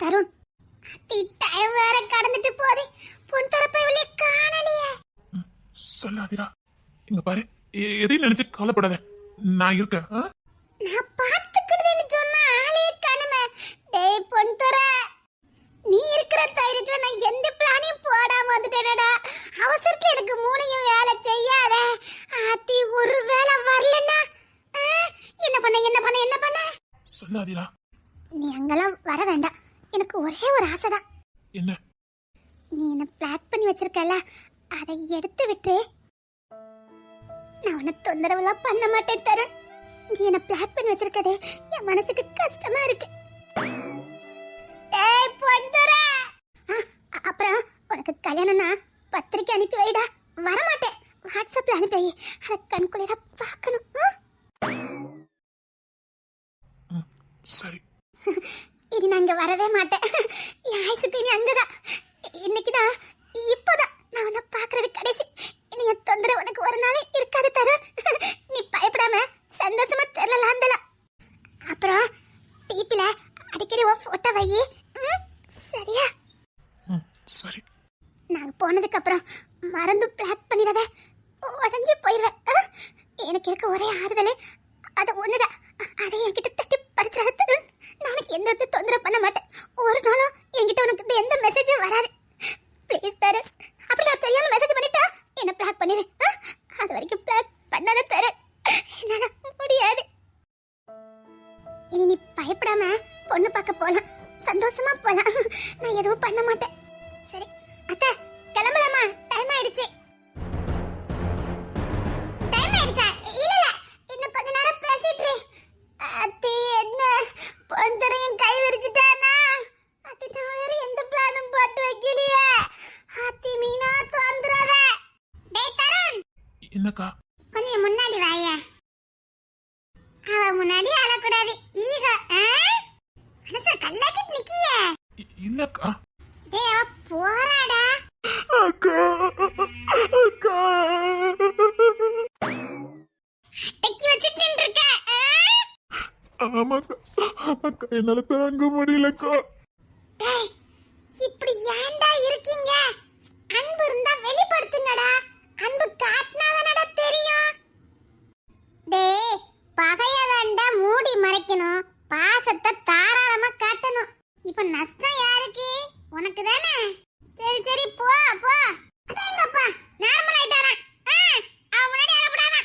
Tarun time வேற கடந்துட்டு போகுது. பொன் தரப்பை வெளியே காணலையே. சொல்லாதீரா. இங்க பாரு எதையும் நினைச்சு கவலைப்படாத. நான் இருக்கேன்? நான் பார்த்துக்கிடுதேன்னு சொன்ன ஆளே காணுமே. டேய் பொன் தர நீ இருக்கிற தைரியத்துல நான் எந்த பிளானையும் போடாம வந்துட்டேனடா. அவசரத்துல எனக்கு மூளையும் வேலை செய்யாத. ஆத்தி ஒரு வேலை வரலன்னா ஆ, என்ன பண்ண என்ன பண்ண என்ன பண்ண சொல்லாதீரா. நீ அங்கெல்லாம் வர வேண்டாம். எனக்கு ஒரே ஒரு ஆசைதான். என்ன? நீ என்ன பிளாக் பண்ணி வச்சிருக்கல அதை எடுத்து விட்டு. நான் உன்னை தொந்தரவுலாம் பண்ண மாட்டேன் தரேன் நீ என்ன பிளாக் பண்ணி வச்சிருக்கதே என் மனசுக்கு கஷ்டமா இருக்கு. அப்புறம் உனக்கு கல்யாணம்னா பத்திரிக்கை அனுப்பி வைடா. வரமாட்டேன். வாட்ஸ்அப்ல அனுப்பி அதை கண்குளிர பார்க்கணும். சரி. இனி நான் இங்க வரவே மாட்டேன். என் ஆயுசுக்கு இனி அங்கதான். இன்னைக்குதான் இப்போதான் நான் உன்னை பாக்குறது கடைசி. இனி என் தொந்தரவு உனக்கு ஒரு நாள் இருக்காது தருண் நீ பயப்படாம சந்தோஷமா தெரியலாந்தலாம் அப்புறம் டிபில அடிக்கடி ஒரு போட்டோ வை சரியா? சரி. நாங்க போனதுக்கு அப்புறம் மறந்து பிளாக் பண்ணிடாத உடஞ்சி போயிடுவேன்? எனக்கு இருக்க ஒரே ஆறுதல் அது ஒண்ணுதான் அ- அதை என்கிட்ட தட்டி பறிச்சாத தருண் நாளைக்கு எந்த தொந்தரவு பண்ண மாட்டேன். என்னக்கா கொஞ்சம் முன்னாடி வாய. அவ முன்னாடி அழக்கூடாது. ஈக மனச கல்லாக்கிட்டு நிக்கியே. இல்லக்கா. டேய் அவ போறாடா. அக்கா அக்கா. டெக்கி வச்சுட்டு நின்றுக்க ஆமாக்கா அக்கா என்னால தாங்க முடியலக்கா டேய் இப்படி ஏன்டா இருக்கீங்க அன்பு இருந்தா வெளிப்படுத்துங்கடா அன்பு காட்டினாதானடா தெரியும் டேய் பகையதாண்டா மூடி மறைக்கணும். பாசத்தை தாராளமா காட்டணும். இப்ப நஷ்டம் யாருக்கு? உனக்கு தானே சரி சரி போ போ. அடேங்கப்பா நார்மல் ஆயிட்டாரா ஆ அவன் முன்னாடி அழப்படாதா?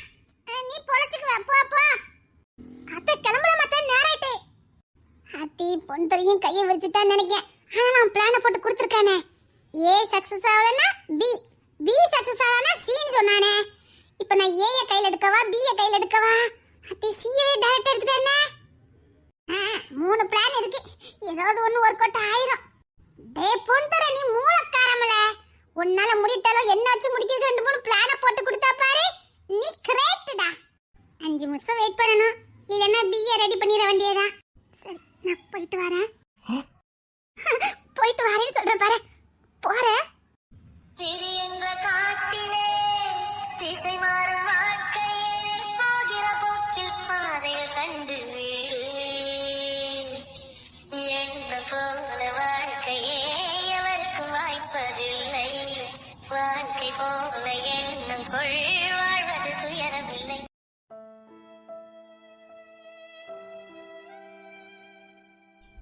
நீ பொழைச்சுக்குவ போ போ. அத்தை கிளம்புற தான் நேராயிட்டே அத்தி பொன் தெரியும் கையை விரிச்சுட்டான்னு நினைக்கேன். ஆனா நான் பிளான போட்டு கொடுத்துருக்கானே. ஏ சக்சஸ் ஆகலன்னா பி பி சக்சஸ் ஆகலன்னா சின்னு சொன்னானே. இப்போ நான் ஏய கையில் எடுக்கவா? பிய கையில் எடுக்கவா? அத்தி சியவே டைரக்டர் எடுத்துட்டேனே மூணு பிளான் இருக்கு. ஏதாவது ஒன்று ஒர்க் அவுட் ஆயிரும். டே பொன் நீ மூலக்காரமல உன்னால முடிட்டாலும் என்னாச்சு முடிக்கிறது ரெண்டு மூணு பிளான போட்டு கொடுத்தா பாரு. நீ கிரேட்டுடா அஞ்சு நிமிஷம் வெயிட் பண்ணணும். இல்லைன்னா பிஏ ரெடி பண்ணிட வேண்டியதா சரி நான் போயிட்டு வரேன்.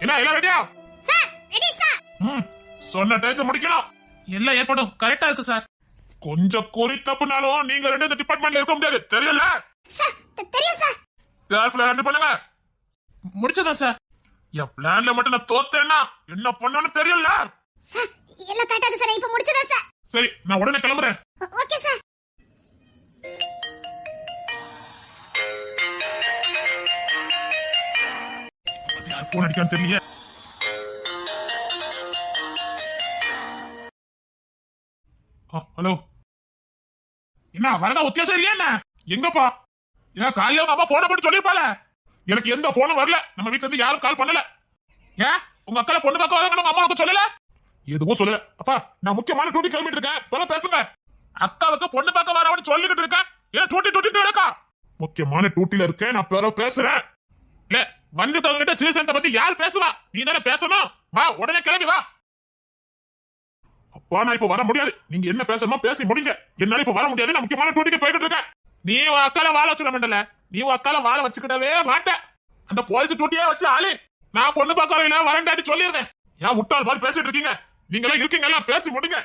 என்ன எல்லாம் ரெடியா சார் ரெடி சார் ம் சொன்ன டேஜ முடிக்கணும். எல்லாம் ஏற்படும் கரெக்டா இருக்கு சார் கொஞ்சம் குறி தப்புனாலும் நீங்க ரெண்டு டிபார்ட்மெண்ட்ல இருக்க முடியாது. தெரியல சார் தெ- தெரியும் சார் கிளாஸ்ல ரெண்டு பண்ணுங்க. முடிச்சதா சார் என் பிளான்ல மட்டும் நான் தோத்தேன்னா என்ன பண்ணணும்னு தெரியல சார் எல்லாம் கரெக்டாக சார் இப்போ முடிச்சதா சார் சரி நான் உடனே கிளம்புறேன். ஃபோன் போன் அடிக்கான்னு தெரியல ஹலோ என்ன வரதா உத்தியாசம் இல்லையா என்ன எங்கப்பா ஏன் காலையில உங்க அம்மா போனை போட்டு சொல்லிருப்பால எனக்கு எந்த போனும் வரல நம்ம வீட்டுல இருந்து யாரும் கால் பண்ணல ஏன் உங்க அக்கால பொண்ணு பார்க்க வராங்கன்னு உங்க அம்மாவுக்கு சொல்லல எதுவும் சொல்லல அப்பா நான் முக்கியமான டூட்டி கிளம்பிட்டு இருக்கேன் போல பேசுங்க அக்காவுக்கு பொண்ணு பார்க்க வரவன்னு சொல்லிக்கிட்டு இருக்கேன் ஏன் டூட்டி டூட்டி இருக்கா முக்கியமான டூட்டில இருக்கேன் நான் பிற பேசுறேன் இல்ல வந்திருக்கவங்க கிட்ட சிவசேனத்தை பத்தி யார் பேசுவா? நீ தானே பேசணும். வா உடனே கிளம்பி வா. அப்பா நான் இப்ப வர முடியாது. நீங்க என்ன பேசணுமோ பேசி முடிங்க. என்னால இப்ப வர முடியாது. நான் முக்கியமான டூட்டிக்கு போய்கிட்டு இருக்கேன். நீ உன் அக்கால வாழ வச்சுக்க மாட்டல நீ உன் அக்கால வாழ வச்சுக்கிடவே மாட்ட அந்த போலீஸ் டூட்டியே வச்சு ஆளு. நான் பொண்ணு பார்க்கறவங்கள வரண்டாட்டி சொல்லிடுறேன். ஏன் முட்டாள் மாதிரி பேசிட்டு இருக்கீங்க? நீங்க எல்லாம் இருக்கீங்களா பேசி முடிங்க.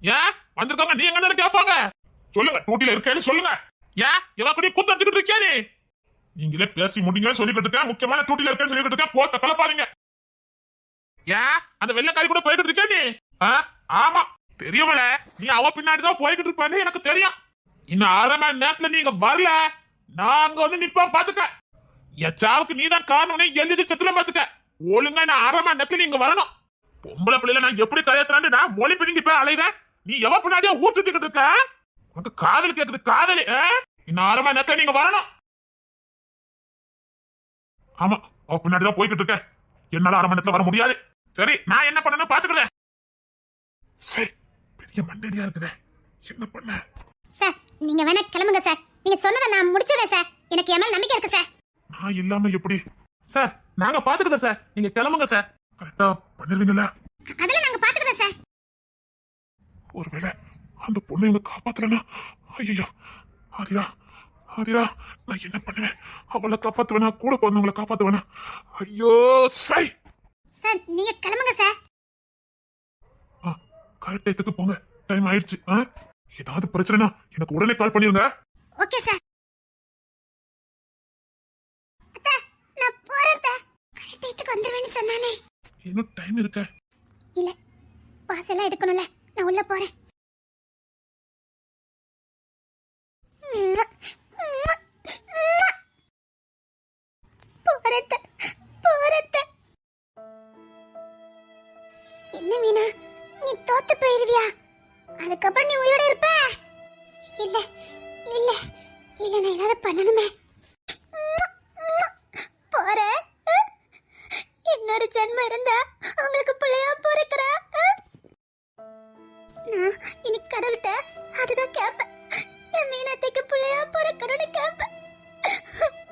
ஏன்? வந்திருக்கவங்க நீ எங்க தானே கேட்பாங்க. சொல்லுங்க டூட்டில இருக்கேன்னு சொல்லுங்க. ஏன்? இவன் கூட கூத்து வச்சுக்கிட்டு இருக்கியா நீ? நீங்களே பேசி முடிங்க சொல்லிக்கிட்டு இருக்கேன். முக்கியமான டூட்டில இருக்கேன்னு சொல்லிக்கிட்டு இருக்கேன். கோத்த கலப்பாதீங்க ஏன் அந்த வெள்ளக்காரி கூட போய்கிட்டு இருக்கியா நீ. ஆமா. தெரியுமல நீ அவ பின்னாடிதான் போய்கிட்டு இருப்பேன்னு எனக்கு தெரியும். இன்னும் அரை மணி நேரத்துல நீங்க வரல. நான் அங்க வந்து நிப்பேன் பாத்துக்க. என் சாவுக்கு நீ தான் எழுதி சத்துல பாத்துக்க. ஒழுங்கா நான் அரை மணி நேரத்துல நீங்க வரணும். பொம்பளை பிள்ளைல நான் எப்படி கரையத்துறான்னு நான் மொழி பிடிங்கி போய் அலைவேன் நீ எவ பின்னாடியா ஊர் சுத்திக்கிட்டு இருக்க? உனக்கு காதல் கேக்குது காதலி. இன்னும் அரை மணி நேரத்துல நீங்க வரணும். ஆமா பின்னாடி தான் போய்கிட்டு இருக்க. என்னால அரை மணி நேரத்துல வர முடியாது. சரி நான் என்ன பண்ணணும் பாத்துக்கிறேன் சரி பெரிய மண்டடியா இருக்குதே. என்ன பண்ண? சார் நீங்க வேணா கிளம்புங்க சார். நீங்க சொன்னதை நான் முடிச்சிடுறேன் சார். எனக்கு என் மேல நம்பிக்கை இருக்கு சார். நான் இல்லாம எப்படி? சார் நாங்க பாத்துக்கிட்டோம் சார். நீங்க கிளம்புங்க சார். கரெக்டா பண்ணிருவீங்களா அதெல்லாம் நாங்க பாத்துக்கிறோம் சார். ஒருவேளை அந்த பொண்ணை இவங்க காப்பாத்தலனா? ஐயோ ஆதிரா ஆதிரா நான் என்ன பண்ணுவேன்? அவளை காப்பாத்துவேனா? கூட பிறந்தவங்களை காப்பாத்துவேனா? ஐயோ சை! சார் நீங்க கிளம்புங்க சார். கரெக்ட் டயத்துக்கு போங்க. டைம் ஆயிடுச்சு. ஆ? ஏதாவது பிரச்சனைனா எனக்கு உடனே கால் பண்ணிருங்க. Okay sir. அத்தா நான் போறேன் அத்தா. கரெக்ட் டைத்துக்கு வந்துருவேன்னு சொன்னானே. இன்னும் டைம் இருக்க? இல்ல பாஸ் எல்லாம் எடுக்கணும்ல. நான் உள்ள போறேன். என்ன மீனா நீ தோத்து போயிருவியா? அதுக்கப்புறம் நீ உயிரோட இருப்ப? இல்ல இல்ல இல்ல நான் ஏதாவது பண்ணணுமே. போறேன் இன்னொரு ஜென்மம் இருந்தா உங்களுக்கு பிள்ளையா பிறக்கிற நான் இனி கடல்கிட்ட அதுதான் கேட்பேன் என் மீனத்தைக்கு பிள்ளையா பிறக்கணும்னு கேட்பேன்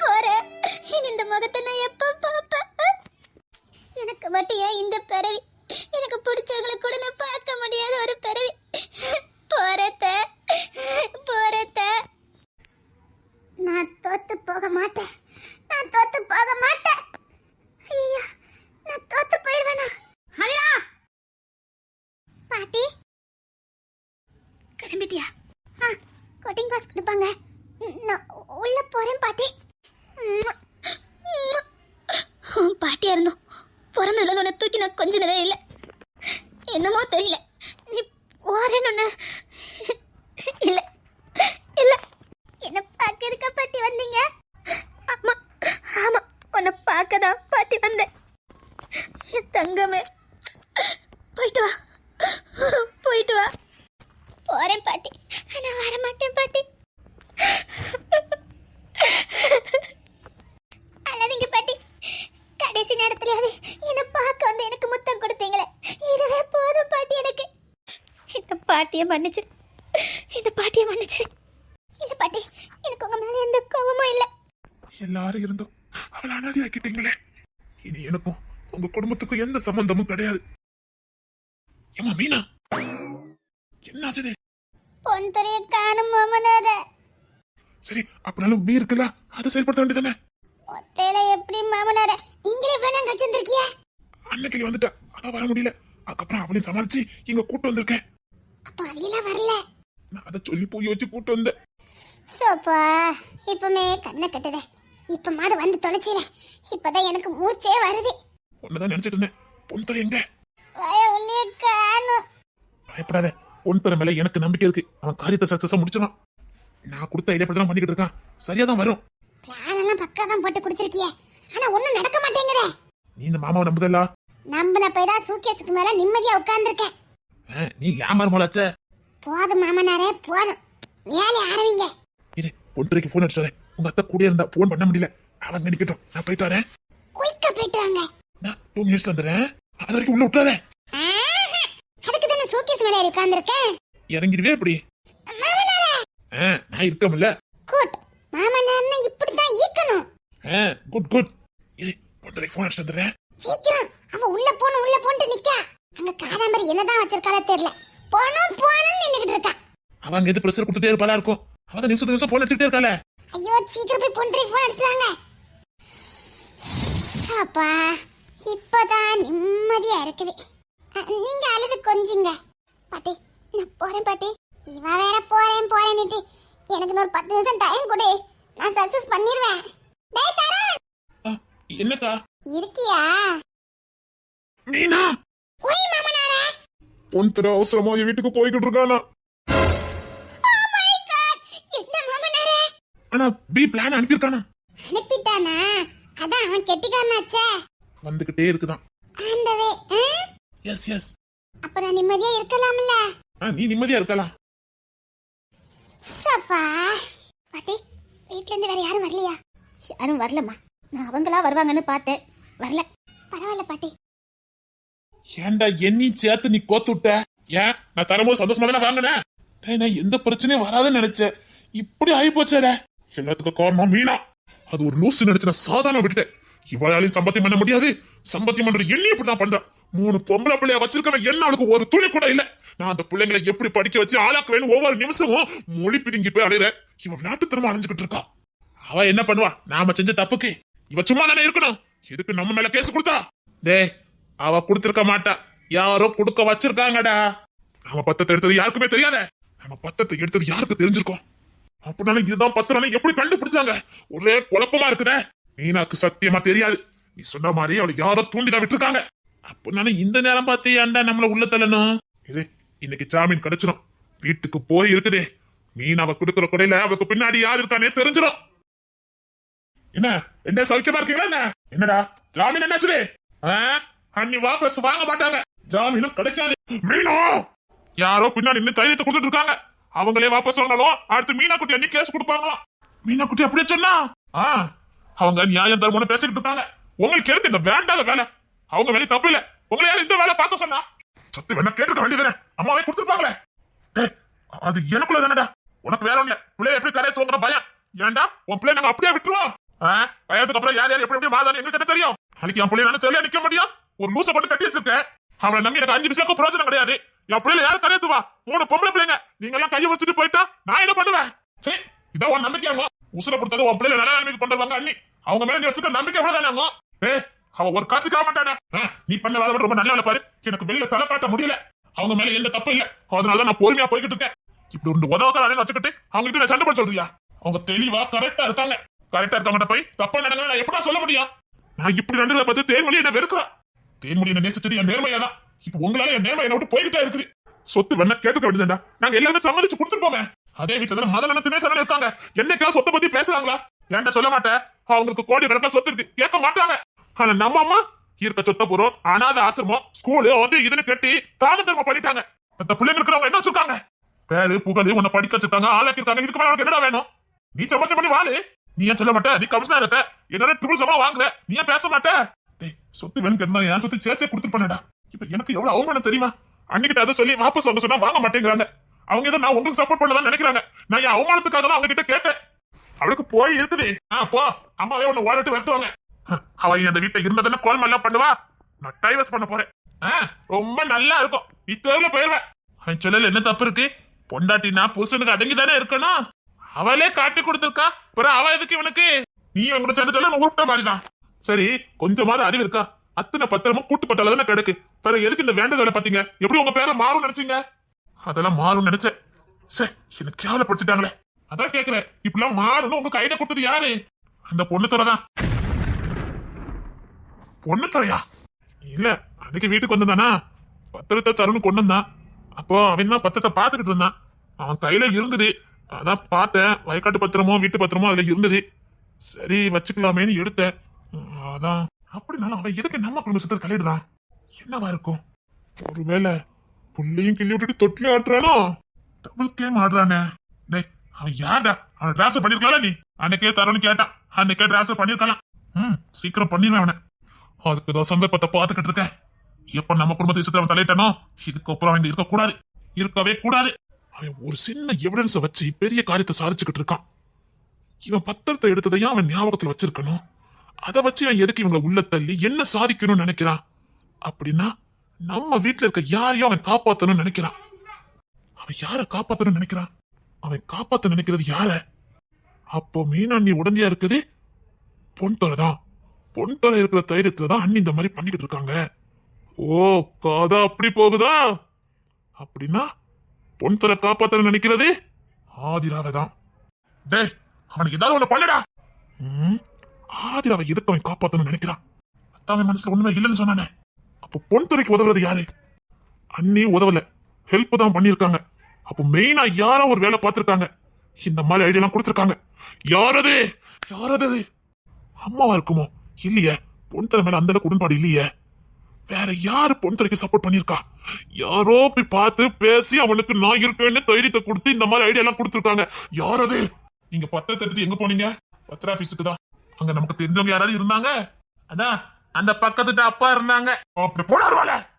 போறேன் இனி இந்த முகத்தை நான் எப்ப பார்ப்பேன்? எனக்கு மட்டும் ஏன் இந்த பிறவி? எனக்கு பிடிச்சவங்களை கூட நான் பார்க்க முடியாத ஒரு பிறவி. போறத போறத நான் தோத்து போக மாட்டேன். நான் தோத்து போக மாட்டேன். ஐயா நான் தோத்து போயிடுவேனா ஹரியா பாட்டி! கிளம்பிட்டியா? கோட்டிங் நான் உள்ள போறேன் பாட்டி. பாட்டியா இருந்தோம் பிறந்ததுல உன்னை தூக்கி நான் கொஞ்சினதே இல்லை. என்னமோ தெரியல. நீ போறேன்னு இல்லை இல்லை. என்ன பார்க்க இருக்க பாட்டி வந்தீங்க? ஆமா ஆமா உன்னை பார்க்க தான் பாட்டி வந்தேன். என் தங்கமே போயிட்டு வா. போயிட்டு வா. போறேன் பாட்டி. நான் வரமாட்டேன் பாட்டி. அழாதீங்க பாட்டி. கடைசி நேரத்துலயாவது என்ன பார்க்க வந்து எனக்கு முத்தம் கொடுத்தீங்களே. இதுவே போதும் பாட்டி எனக்கு. இந்த பாட்டியை மன்னிச்சு இந்த பாட்டியை மன்னிச்சு இந்த பாட்டி எனக்கு உங்க மேல எந்த கோபமும் இல்லை. எல்லாரும் இருந்தோம் அவளை அனாதி ஆக்கிட்டீங்களே இனி எனக்கும் உங்க குடும்பத்துக்கும் எந்த சம்பந்தமும் கிடையாது. ஏமா மீனா? என்னாச்சுது? பொன் தெரிய காணும் மாமனார சரி அப்படினாலும் பீ இருக்குல்ல? அதை செயல்படுத்த வேண்டியதானே ஒத்தையில எப்படி மாமனார? நீங்களே வேணாம் கச்சிருந்திருக்கிய அன்னைக்கு வந்துட்டா. அதான் வர முடியல. அதுக்கப்புறம் அவளையும் சமாளிச்சு இங்க கூட்டு வந்திருக்கேன். அப்போ அவையெல்லாம் வரல. நான் அதை சொல்லி போய் வச்சு கூட்டு வந்தேன். சோப்பா இப்பமே கண்ணை கட்டுதே. இப்ப மாது வந்து தொலைச்சில இப்பதான் எனக்கு மூச்சே வருது. ஒன்னதான் நினைச்சிட்டு இருந்தேன். பொன் துறை எங்க? பயப்படாத. பொன் துறை மேல எனக்கு நம்பிக்கை இருக்கு. அவன் காரியத்தை சக்சஸா முடிச்சிடான் நான் கொடுத்த ஐடியா பத்தி பண்ணிக்கிட்டு இருக்கான். சரியா தான் வரும். பிளான் எல்லாம் பக்கா தான் போட்டு கொடுத்துருக்கிய. ஆனா ஒண்ணும் நடக்க மாட்டேங்குதே நீ இந்த மாமாவை நம்புதல்லா? நம்பின போய் தான் சூக்கேஸுக்கு மேல நிம்மதியா உட்கார்ந்துருக்கேன். நீ ஏமாறு போலாச்சே போதும் மாமனாரே போதும். வேலை ஆரம்பிங்க. இரு பொன் துறைக்கு போன் அடிச்சாரே உங்க அத்தை கூட இருந்தா போன் பண்ண முடியல. அவங்க நிக்கட்டும். நான் போயிட்டு வரேன். குயிக்கா போயிட்டு வாங்க. நான் டூ மினிட்ஸ்ல வந்துடுறேன். அது வரைக்கும் உள்ள விட்டுறாதே. அதுக்கு தானே சூக்கேஸ் மேல உட்கார்ந்துருக்கேன். இறங்கிடுவே ஆ, நான் இருக்கமில்ல குட் மாமனார்னா இப்படிதான் ஈக்கணும் குட் குட் இரு பொண்ணுக்கு போன் அடிச்சு வந்துடுறேன். சீக்கிரம். அவ உள்ள போன உள்ள போன்ட்டு நிக்கா. அங்க காதாம்பரி என்னதான் வச்சிருக்காளோ தெரியல. போனும் போனும் நின்னுகிட்டு இருக்கா. அவ அங்க இருந்து பிரஷர் கொடுத்துட்டே இருப்பாளா இருக்கும். அவ தான் நிமிஷம் நிமிஷம் போன் அடிச்சுட்டே இருக்காளே. ஐயோ சீக்கிரம் போய் பொண்ணுக்கு போன் அடிச்சுறாங்க அப்பா இப்பதான் நிம்மதியா இருக்குது. நீங்க அழுது கொஞ்சுங்க. பாட்டி நான் போறேன் பாட்டி. இவ வேற போறேன் போறேன்னுட்டு. எனக்கு இன்னொரு பத்து நிமிஷம் டைம் கொடு. நான் சக்சஸ் பண்ணிடுவேன் டேய் தரேன். என்னக்கா? இருக்கியா? மீனா? ஒய் மாமனாரே. பொன் திரு அவசரமா என் வீட்டுக்கு போய்கிட்டு இருக்கானா? ஆனா பி பிளான் அனுப்பியிருக்கானா? அனுப்பிட்டானா? அதான் அவன் கெட்டிக்காரனாச்சே. வந்துகிட்டே இருக்குதான். ஆண்டவே? எஸ் எஸ் அப்ப நான் நிம்மதியா இருக்கலாம்ல? நீ நிம்மதியா இருக்கலாம். சப்பா. பாட்டி வீட்ல இருந்து வேற யாரும் வரலையா? யாரும் வரலம்மா. நான் அவங்களா வருவாங்கன்னு பார்த்தேன். வரல. பரவாயில்ல பாட்டி. ஏன்டா என்னையும் சேர்த்து நீ கோத்து விட்ட? ஏன்? நான் தரும்போது சந்தோஷமா தானே வாங்கினேன். நான் எந்த பிரச்சனையும் வராதுன்னு நினைச்சேன். இப்படி ஆகி போச்சேடா. எல்லாத்துக்கும் காரணம் மீனா. அது ஒரு லூசு நினைச்சு நான் சாதாரண விட்டுட்டேன். இவளாலையும் சம்பத்தியம் பண்ண முடியாது. சம்பத்தியம் பண்ற எண்ணி இப்படி தான் பண்றான் மூணு பொம்பளை பிள்ளைய வச்சிருக்கவன் என்ன அவளுக்கு ஒரு துளி கூட இல்ல? நான் அந்த பிள்ளைங்களை எப்படி படிக்க வச்சு ஆளாக்க வேணும் ஒவ்வொரு நிமிஷமும் மொழி பிடுங்கி போய் அடையிற நாட்டு திரும்ப அலைஞ்சுக்கிட்டு இருக்கா. அவ என்ன பண்ணுவா? நாம செஞ்ச தப்புக்கு. இவ சும்மா தானே இருக்கணும். எதுக்கு நம்ம மேல கேஸ் கொடுத்தா? டே அவ கொடுத்திருக்க மாட்டா. யாரோ கொடுக்க வச்சிருக்காங்கடா. நம்ம பத்தத்தை எடுத்தது யாருக்குமே தெரியாத. நம்ம பத்தத்தை எடுத்தது யாருக்கு தெரிஞ்சிருக்கோம்? அப்படினாலும் இதுதான் பத்திரம் எப்படி கண்டுபிடிச்சாங்க? ஒரே குழப்பமா இருக்குதே. மீனாக்கு சத்தியமா தெரியாது. நீ சொன்ன மாதிரி அவளை யாரோ தூண்டிதான் விட்டுருக்காங்க. அப்பனால இந்த நேரம் பார்த்து ஏன்டா நம்மள உள்ள தள்ளணும்? இது இன்னைக்கு ஜாமீன் கிடைச்சிடும் வீட்டுக்கு போய் இருக்குதே. மீன் அவ கொடுக்குற கொடையில அவக்கு பின்னாடி யார் இருக்கானே தெரிஞ்சிடும் என்ன என்ன சௌக்கியமா இருக்கீங்களா என்ன? என்னடா ஜாமீன் என்னாச்சு அன்னி வாபஸ் வாங்க மாட்டாங்க. ஜாமீனும் கிடைக்காது. மீனோ? யாரோ பின்னாடி நின்று தைரியத்தை கொடுத்துட்டு இருக்காங்க. அவங்களே வாபஸ் வாங்கலாம் அடுத்து மீனா குட்டி அன்னி கேஸ் கொடுப்பாங்களாம் மீனா குட்டி அப்படியே சொன்னா? அவங்க நியாயம் தருமம்னு பேசிக்கிட்டு இருக்காங்க. உங்களுக்கு எதுக்கு இந்த வேண்டாத வேலை? அவங்க வேலை தப்பு இல்ல. உங்களை யாரும் இந்த வேலை பார்க்க சொன்னா. சத்து வேணா கேட்டுக்க வேண்டியதானே அம்மாவே கொடுத்துருப்பாங்களே. அது எனக்குள்ள தானடா. உனக்கு வேற ஒண்ணு பிள்ளைய எப்படி கரையை தூங்குற பயம்? ஏன்டா? உன் பிள்ளை நாங்க அப்படியே விட்டுருவோம். வயதுக்கு அப்புறம் யார் யார் எப்படி எப்படி வாதான்னு எங்களுக்கு என்ன தெரியும்? அன்னைக்கு என் பிள்ளை தெரியல நிக்க முடியும். ஒரு லூசை போட்டு கட்டி வச்சிருக்கேன் அவளை நம்பி எனக்கு அஞ்சு பைசாக்கும் பிரயோஜனம் கிடையாது. என் பிள்ளைல யாரும் தரையத்துவா மூணு பொம்பளை பிள்ளைங்க. நீங்க எல்லாம் கையை வச்சுட்டு போயிட்டா நான் என்ன பண்ணுவேன்? சரி இதான் உன் நம்பிக்கையாங்க. உசுர கொடுத்தது உன் பிள்ளைல நல்ல நிலைமைக்கு கொண்டு வருவாங்க அண்ணி. அவங்க மேல நீ வச்சுக்க நம்பிக்கை எவ்வளவுதானாங்க ஏ அவ ஒரு காசுக்காக மாட்டானே. நீ பண்ண வேலை மட்டும் ரொம்ப நல்ல வேலை பாரு. எனக்கு வெளியில தலை காட்ட முடியல. அவங்க மேல எந்த தப்பு இல்ல. அதனாலதான் நான் பொறுமையா போய்கிட்டு இருக்கேன். இப்படி ஒரு உதவக்காரன் வச்சுக்கிட்டு அவங்ககிட்ட நான் சண்டை போட சொல்றியா? அவங்க தெளிவா கரெக்டா இருக்காங்க. கரெக்டா இருக்கவங்க போய். தப்பா நடங்க நான் எப்படா சொல்ல முடியும்? நான் இப்படி நடந்ததை பார்த்து தேன்மொழி என்ன வெறுக்கிறான் தேன்மொழி என்ன நேசிச்சது என் நேர்மையா தான். இப்ப உங்களால என் நேர்மை என்ன விட்டு போய்கிட்டே இருக்குது. சொத்து வேணா கேட்டுக்க வேண்டியதுடா நாங்க எல்லாமே சம்மதிச்சு கொடுத்துருப்போமே அதே வீட்டுல தான் முதல்ல தினே சண்டை இருக்காங்க. என்னைக்கா சொத்தை பத்தி பேசுறாங்களா? ஏன்டா சொல்ல மாட்டேன் அவங்களுக்கு கோடி கணக்கா சொத்து இருக்கு. கேட்க மாட்டாங்க. ஆனா நம்ம அம்மா இருக்க சொத்தபுரம் அனாத ஆசிரமம் ஸ்கூலு வந்து இதுன்னு கட்டி தான தர்மம் பண்ணிட்டாங்க. அந்த பிள்ளைங்களுக்கு அவங்க என்ன சொல்றாங்க? பேரு புகழ் உன்னை படிக்க வச்சுட்டாங்க ஆளாக்கிருக்காங்க இதுக்கு மேல உனக்கு என்னடா வேணும்? நீ சம்பந்தம் பண்ணி வாழு. நீ ஏன் சொல்ல மாட்ட? நீ கமிஷனர் இருக்க என்னோட ட்ரிபிள் சமா வாங்குற? நீ ஏன் பேச மாட்ட? டேய் சொத்து வேணும் கேட்டா என் சொத்து சேர்த்தே கொடுத்துருப்பானடா. இப்ப எனக்கு எவ்வளவு அவமானம் தெரியுமா? அன்னைக்கிட்ட அதை சொல்லி வாபஸ் வாங்க சொன்னா வாங்க மாட்டேங்கிறாங்க. அவங்க ஏதோ நான் உங்களுக்கு சப்போர்ட் பண்ணதான் நினைக்கிறாங்க. நான் என் அவமானத்துக்காக தான் அவங்க கிட்ட கேட்டேன். அவளுக்கு போய் இருக்குது. ஆ போ. அம்மாவே உன்னை ஓடிட்டு வருத்துவாங்க அவ அந்த வீட்டை இருந்ததுன்னு கோல் எல்லாம் பண்ணுவா? நான் டைவர்ஸ் பண்ண போறேன். ஆ, ரொம்ப நல்லா இருக்கும். நீ போயிருவேன் அவன் சொல்லல என்ன தப்பு இருக்கு? பொண்டாட்டினா புருஷனுக்கு அடங்கி தானே இருக்கணும். அவளே காட்டி கொடுத்துருக்கா. பிறகு அவ எதுக்கு இவனுக்கு? நீ இவங்க சேர்ந்து சொல்ல உருப்பிட்ட மாதிரிதான். சரி கொஞ்சமாவது அறிவு இருக்கா? அத்தனை பத்திரமும் கூட்டுப்பட்டால தானே கிடக்கு. பிறகு எதுக்கு இந்த வேண்டுதலை பாத்தீங்க எப்படி உங்க பேரை மாறும் நினைச்சீங்க? அதெல்லாம் மாறும் நினைச்சேன். சே என்ன கேவலப்படுத்திட்டாங்களே அதான் கேக்குறேன். இப்படிலாம் மாறும்னு உங்க கையில கொடுத்தது யாரு? அந்த பொண்ணு தான். பொண்ணு தரையா இல்ல அன்னைக்கு வீட்டுக்கு வந்தானா பத்திரத்தை தருண் கொண்டு வந்தான் அப்போ அவன் தான் பத்திரத்தை பார்த்துக்கிட்டு இருந்தான். அவன் கையில இருந்தது. அதான் பார்த்தேன். வயக்காட்டு பத்திரமோ வீட்டு பத்திரமோ அதுல இருந்தது. சரி வச்சுக்கலாமேன்னு எடுத்தேன். அதான். அப்படினாலும் அவன் எதுக்கு நம்ம குடும்பத்தை தலையிடுறான் என்னவா இருக்கும்? ஒருவேளை புள்ளையும் கிள்ளி விட்டுட்டு தொட்டிலே ஆட்டுறானோ? Double game ஆடுறானே. டேய் அவன் யாரா அவன் டிரான்ஸ்ஃபர் பண்ணிருக்கலாம் நீ? அன்னைக்கே தரணும்னு கேட்டான். அன்னைக்கே டிரான்ஸ்ஃபர் பண்ணிருக்கலாம் ம் சீக்கிரம் பண்ணிடுவேன் அவனை. அதுக்கு சந்தர்ப்பத்தை பார்த்துக்கிட்டு இருக்கேன். எப்ப நம்ம குடும்பத்தை சுத்த அவன் இதுக்கப்புறம் அவன் இருக்க கூடாது இருக்கவே கூடாது. அவன் ஒரு சின்ன எவிடன்ஸ வச்சு பெரிய காரியத்தை சாதிச்சுக்கிட்டு இருக்கான். இவன் பத்திரத்தை எடுத்ததையும் அவன் ஞாபகத்துல வச்சிருக்கணும். அதை வச்சு அவன் எதுக்கு இவங்க உள்ள தள்ளி என்ன சாதிக்கணும்னு நினைக்கிறான் அப்படின்னா நம்ம வீட்டுல இருக்க யாரையும் அவன் காப்பாத்தணும்னு நினைக்கிறான் அவன் யார காப்பாத்தணும்னு நினைக்கிறான் அவன் காப்பாத்த நினைக்கிறது யார? அப்போ மீனா நீ உடனடியா இருக்குது பொன் தொலை தான் இருக்கிற தைரியத்துல தான் அண்ணி இந்த மாதிரி பண்ணிக்கிட்டு இருக்காங்க. ஓ காதா அப்படி போகுதா? அப்படின்னா பொன் தொலை காப்பாத்த நினைக்கிறது ஆதிராவை தான். டேய் அவனுக்கு ஏதாவது ஒண்ணு பண்ணடா. ம், ஆதிராவை எதுக்கு அவன் காப்பாத்தணும்னு நினைக்கிறான்? அத்தான் அவன் மனசுல ஒண்ணுமே இல்லைன்னு சொன்னானே. அப்போ பொன்துறைக்கு உதவுறது யாரு? அண்ணி உதவல. ஹெல்ப் தான் பண்ணியிருக்காங்க. அப்போ மெயினா யாரோ ஒரு வேலை பார்த்துருக்காங்க. இந்த மாதிரி ஐடியாலாம் கொடுத்துருக்காங்க. யாரது யாரது அம்மாவா இருக்குமோ? இல்லையே பொன்தலை மேல அந்த அளவுக்கு உடன்பாடு இல்லையே. வேற யாரு பொன்தலைக்கு சப்போர்ட் பண்ணிருக்கா யாரோ போய் பார்த்து பேசி அவனுக்கு நான் இருக்கேன்னு தைரியத்தை கொடுத்து இந்த மாதிரி ஐடியா எல்லாம் கொடுத்துருக்காங்க. அது? நீங்க பத்திரத்தை எடுத்து எங்க போனீங்க? பத்திர ஆபீஸுக்கு தான். அங்க நமக்கு தெரிஞ்சவங்க யாராவது இருந்தாங்க? அதான் அந்த பக்கத்துட்டு அப்பா இருந்தாங்க. அப்படி போனாருவாள